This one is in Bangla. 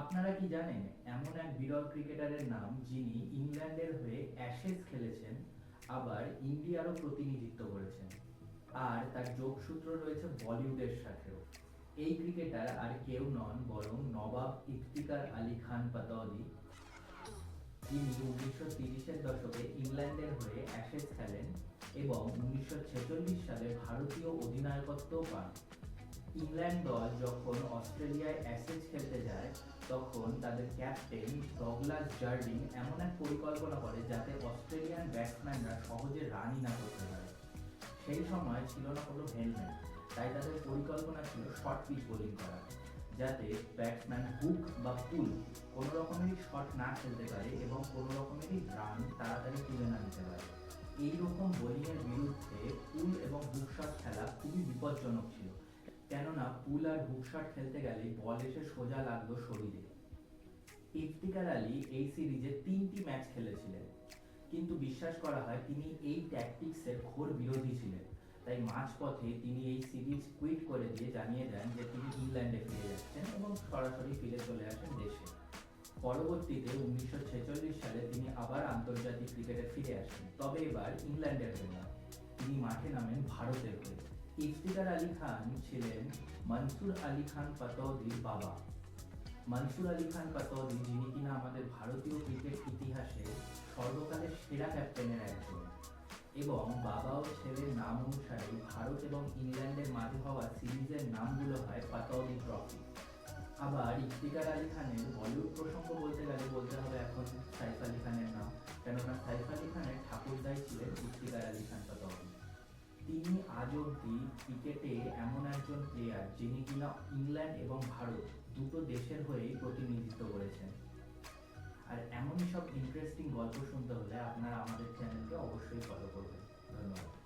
আপনারা কি জানেন, এমন এক বিরল ক্রিকেটারের নাম যিনি ইংল্যান্ডের হয়ে অ্যাশেজ খেলেছেন, আবার ইন্ডিয়ারও প্রতিনিধিত্ব করেছেন। আর তার যোগসূত্র রয়েছে বলিউডের সাথেও। এই ক্রিকেটার আর কেউ নন, বরং নবাব ইফতিকার আলী খান পাতৌদি যিনি উনিশশো তিরিশের দশকে ইংল্যান্ডের হয়ে অ্যাশেজ খেলেন এবং উনিশশো ছেচল্লিশ সালে ভারতীয় অধিনায়কত্বও পান। ইংল্যান্ড দল যখন অস্ট্রেলিয়ায় অ্যাশেজ খেলতে যায়, তখন তাদের ক্যাপ্টেন ডগলাস জার্ডিং এমন এক পরিকল্পনা করে যাতে অস্ট্রেলিয়ান ব্যাটসম্যানরা সহজে রানই না করতে পারে। সেই সময় ছিল না কোনো হেলমেট, তাই তাদের পরিকল্পনা ছিল শর্ট পিচ বোলিং করা, যাতে ব্যাটসম্যান হুক বা পুল কোনো রকমেরই শট না খেলতে পারে এবং কোনো রকমেরই রান তাড়াতাড়ি তুলে না নিতে পারে। এইরকম বোলিংয়ের বিরুদ্ধে পুল এবং হুক শট খেলা খুবই বিপজ্জনক ছিল। কেননা পুল আর হুক শট খেলতে গেলে বল এসে সোজা লাগল শরীরে। ইফতিকার আলী এই সিরিজে তিনটি ম্যাচ খেলেছিলেন। কিন্তু বিশ্বাস করা হয় তিনি এই ট্যাকটিক্সের ঘোর বিরোধী ছিলেন। তাই মাঝপথে তিনি এই সিরিজ কুইট করে দিয়ে জানিয়ে দেন যে তিনি ইংল্যান্ডে ফিরে যাচ্ছেন এবং সরাসরি ফিরে চলে আসেন দেশে। পরবর্তীতে উনিশশো ছেচল্লিশ সালে তিনি আবার আন্তর্জাতিক ক্রিকেটে ফিরে আসেন। তবে এবার ইংল্যান্ডের হয়ে তিনি মাঠে নামেন ভারতের হয়ে। ইফতিকার আলী খান ছিলেন মনসুর আলী খান পাতৌদির বাবা। মনসুর আলী খান পাতৌদি যিনি কিনা আমাদের ভারতীয় ক্রিকেট ইতিহাসে সর্বকালের সেরা ক্যাপ্টেনের একজন এবং বাবা ও ছেলের নাম অনুসারে ভারত এবং ইংল্যান্ডের মাঝে হওয়া সিরিজের নামগুলো হয় পাতৌদি ট্রফি। আবার ইফতিকার আলী খানের বলিউড প্রসঙ্গ বলতে গেলে বলতে হবে এখন সাইফ আলী খানের নাম, কেননা সাইফ আলী খানের ঠাকুরদাই ছিলেন ইফতিকার আলী খান। তিনি আজ অব্দি ক্রিকেটে এমন একজন প্লেয়ার যিনি কিনা ইংল্যান্ড এবং ভারত দুটো দেশের হয়েই প্রতিনিধিত্ব করেছেন। আর এমনই সব ইন্টারেস্টিং গল্প শুনতে হলে আপনারা আমাদের চ্যানেলকে অবশ্যই ফলো করবেন। ধন্যবাদ।